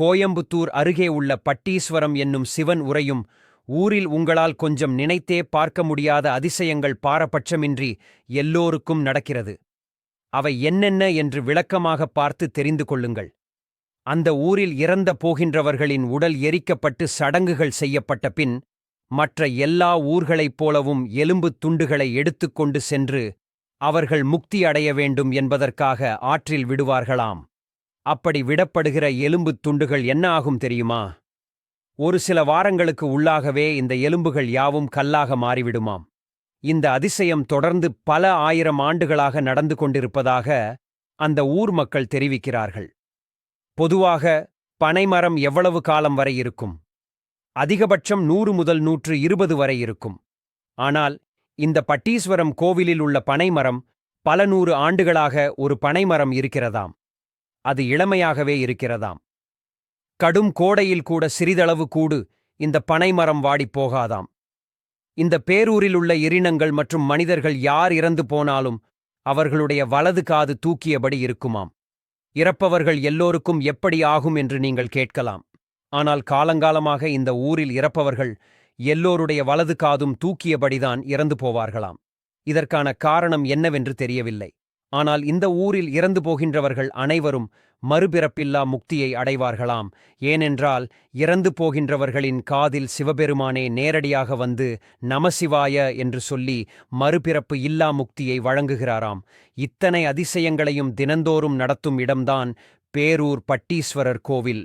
கோயம்புத்தூர் அருகே உள்ள பட்டீஸ்வரம் என்னும் சிவன் உரையும் ஊரில் உங்களால் கொஞ்சம் நினைத்தே பார்க்க முடியாத அதிசயங்கள் பாரபட்சமின்றி எல்லோருக்கும் நடக்கிறது. அவை என்னென்ன என்று விளக்கமாகப் பார்த்து தெரிந்து கொள்ளுங்கள். அந்த ஊரில் இறந்த போகின்றவர்களின் உடல் எரிக்கப்பட்டு சடங்குகள் செய்யப்பட்ட பின் மற்ற எல்லா ஊர்களைப் போலவும் எலும்புத் துண்டுகளை எடுத்துக்கொண்டு சென்று அவர்கள் முக்தி அடைய வேண்டும் என்பதற்காக ஆற்றில் விடுவார்களாம். அப்படி விடப்படுகிற எலும்புத் துண்டுகள் என்ன ஆகும் தெரியுமா? ஒரு சில வாரங்களுக்கு உள்ளாகவே இந்த எலும்புகள் யாவும் கல்லாக மாறிவிடுமாம். இந்த அதிசயம் தொடர்ந்து பல ஆயிரம் ஆண்டுகளாக நடந்து கொண்டிருப்பதாக அந்த ஊர் மக்கள் தெரிவிக்கிறார்கள். பொதுவாக பனைமரம் எவ்வளவு காலம் வரை இருக்கும்? அதிகபட்சம் நூறு முதல் நூற்று இருபது வரை இருக்கும். ஆனால் இந்த பட்டீஸ்வரம் கோவிலில் உள்ள பனைமரம் பல நூறு ஆண்டுகளாக ஒரு பனைமரம் இருக்கிறதாம். அது இளமையாகவே இருக்கிறதாம். கடும் கோடையில் கூட சிறிதளவு கூடு இந்த பனைமரம் வாடிப் போகாதாம். இந்த பேரூரில் உள்ள இரினங்கள் மற்றும் மனிதர்கள் யார் இறந்து போனாலும் அவர்களுடைய வலது காது தூக்கியபடி இருக்குமாம். இறப்பவர்கள் எல்லோருக்கும் எப்படி ஆகும் என்று நீங்கள் கேட்கலாம். ஆனால் காலங்காலமாக இந்த ஊரில் இறப்பவர்கள் எல்லோருடைய வலது காதும் தூக்கியபடிதான் இறந்து போவார்களாம். இதற்கான காரணம் என்னவென்று தெரியவில்லை. ஆனால் இந்த ஊரில் இறந்து போகின்றவர்கள் அனைவரும் மறுபிறப்பில்லா முக்தியை அடைவார்களாம். ஏனென்றால் இறந்து போகின்றவர்களின் காதில் சிவபெருமானே நேரடியாக வந்து நமசிவாய என்று சொல்லி மறுபிறப்பு இல்லா முக்தியை வழங்குகிறாராம். இத்தனை அதிசயங்களையும் தினந்தோறும் நடத்தும் இடம்தான் பேரூர் பட்டீஸ்வரர் கோவில்.